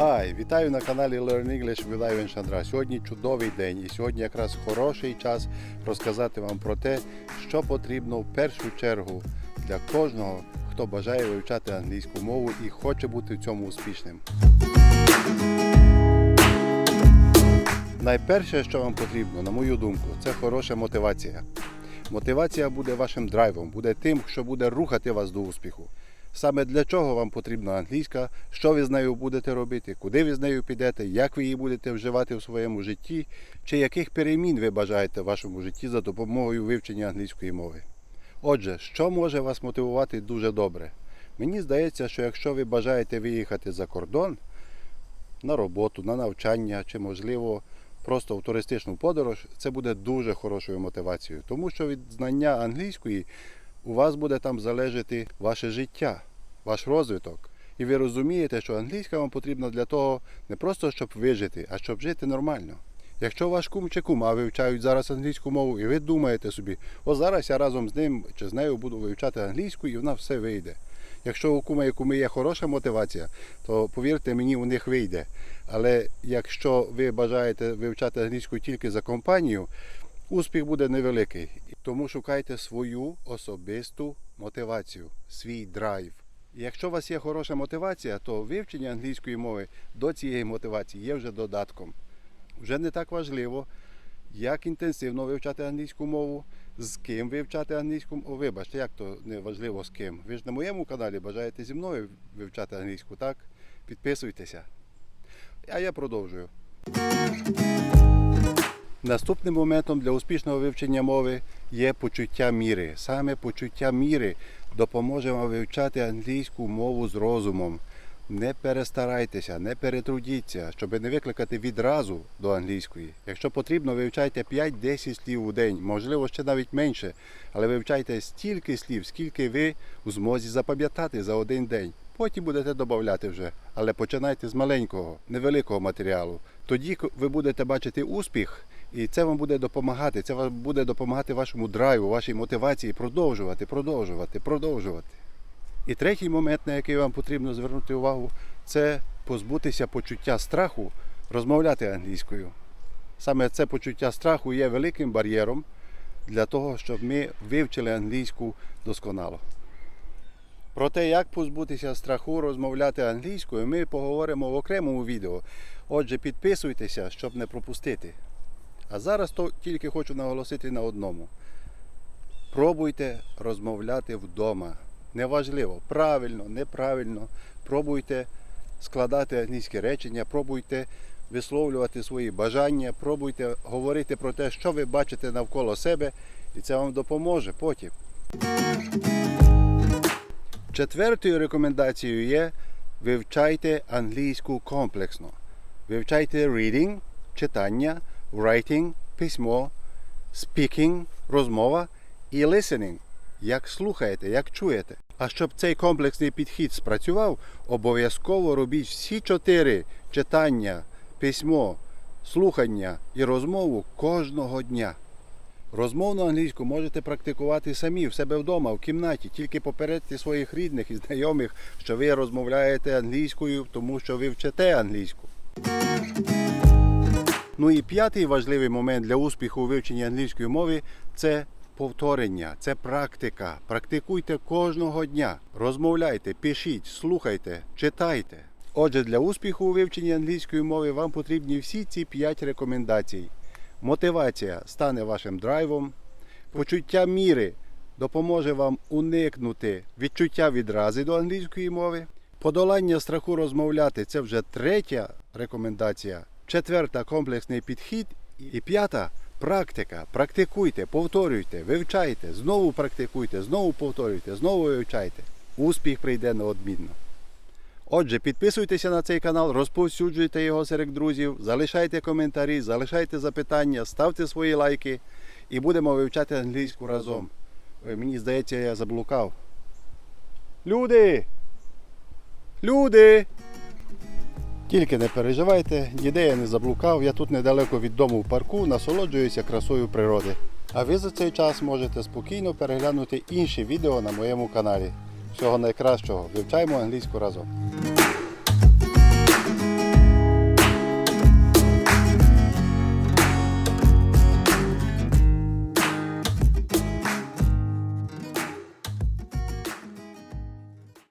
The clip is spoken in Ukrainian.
Хай, вітаю на каналі Learn English with Ivan Шандра. Сьогодні чудовий день і сьогодні якраз хороший час розказати вам про те, що потрібно в першу чергу для кожного, хто бажає вивчати англійську мову і хоче бути в цьому успішним. Найперше, що вам потрібно, на мою думку, це хороша мотивація. Мотивація буде вашим драйвом, буде тим, що буде рухати вас до успіху. Саме для чого вам потрібна англійська, що ви з нею будете робити, куди ви з нею підете, як ви її будете вживати в своєму житті, чи яких перемін ви бажаєте в вашому житті за допомогою вивчення англійської мови. Отже, що може вас мотивувати дуже добре? Мені здається, що якщо ви бажаєте виїхати за кордон на роботу, на навчання чи, можливо, просто в туристичну подорож, це буде дуже хорошою мотивацією, тому що від знання англійської у вас буде там залежати ваше життя, ваш розвиток. І ви розумієте, що англійська вам потрібна для того не просто щоб вижити, а щоб жити нормально. Якщо ваш кум чи кума вивчають зараз англійську мову, і ви думаєте собі, о зараз я разом з ним чи з нею буду вивчати англійську, і вона все вийде. Якщо у кума і куми є хороша мотивація, то повірте мені, у них вийде. Але якщо ви бажаєте вивчати англійську тільки за компанію, успіх буде невеликий. Тому шукайте свою особисту мотивацію, свій драйв. Якщо у вас є хороша мотивація, то вивчення англійської мови до цієї мотивації є вже додатком. Вже не так важливо, як інтенсивно вивчати англійську мову, з ким вивчати англійську мову. Вибачте, як то не важливо з ким. Ви ж на моєму каналі бажаєте зі мною вивчати англійську, так? Підписуйтеся. А я продовжую. Наступним моментом для успішного вивчення мови є почуття міри. Саме почуття міри допоможе вам вивчати англійську мову з розумом. Не перестарайтеся, не перетрудіться, щоб не викликати відразу до англійської. Якщо потрібно, вивчайте 5-10 слів у день, можливо, ще навіть менше, але вивчайте стільки слів, скільки ви у змозі запам'ятати за один день. Потім будете додати вже, але починайте з маленького, невеликого матеріалу. Тоді ви будете бачити успіх, і це вам буде допомагати. Це вам буде допомагати вашому драйву, вашій мотивації продовжувати, продовжувати, продовжувати. І третій момент, на який вам потрібно звернути увагу, це позбутися почуття страху, розмовляти англійською. Саме це почуття страху є великим бар'єром для того, щоб ми вивчили англійську досконало. Про те, як позбутися страху розмовляти англійською, ми поговоримо в окремому відео. Отже, підписуйтеся, щоб не пропустити. А зараз то тільки хочу наголосити на одному. Пробуйте розмовляти вдома. Неважливо, правильно, неправильно. Пробуйте складати англійські речення, пробуйте висловлювати свої бажання, пробуйте говорити про те, що ви бачите навколо себе, і це вам допоможе потім. Четвертою рекомендацією є вивчайте англійську комплексно. Вивчайте reading, читання, writing, письмо, speaking, розмова і listening, як слухаєте, як чуєте. А щоб цей комплексний підхід спрацював, обов'язково робіть всі чотири читання, письмо, слухання і розмову кожного дня. Розмовну англійську можете практикувати самі в себе вдома, в кімнаті, тільки попередьте своїх рідних і знайомих, що ви розмовляєте англійською, тому що ви вчите англійську. Ну і п'ятий важливий момент для успіху у вивченні англійської мови це повторення, це практика. Практикуйте кожного дня. Розмовляйте, пишіть, слухайте, читайте. Отже, для успіху у вивченні англійської мови вам потрібні всі ці п'ять рекомендацій. Мотивація стане вашим драйвом. Почуття міри допоможе вам уникнути відчуття відрази до англійської мови. Подолання страху розмовляти це вже третя рекомендація. Четверта комплексний підхід. І п'ята практика. Практикуйте, повторюйте, вивчайте, знову практикуйте, знову повторюйте, знову вивчайте. Успіх прийде неодмінно. Отже, підписуйтеся на цей канал, розповсюджуйте його серед друзів, залишайте коментарі, залишайте запитання, ставте свої лайки і будемо вивчати англійську разом. Ой, мені здається, я заблукав. Люди! Люди! Тільки не переживайте, ніде я не заблукав, я тут недалеко від дому в парку насолоджуюся красою природи. А ви за цей час можете спокійно переглянути інші відео на моєму каналі. Всього найкращого, вивчаємо англійську разом.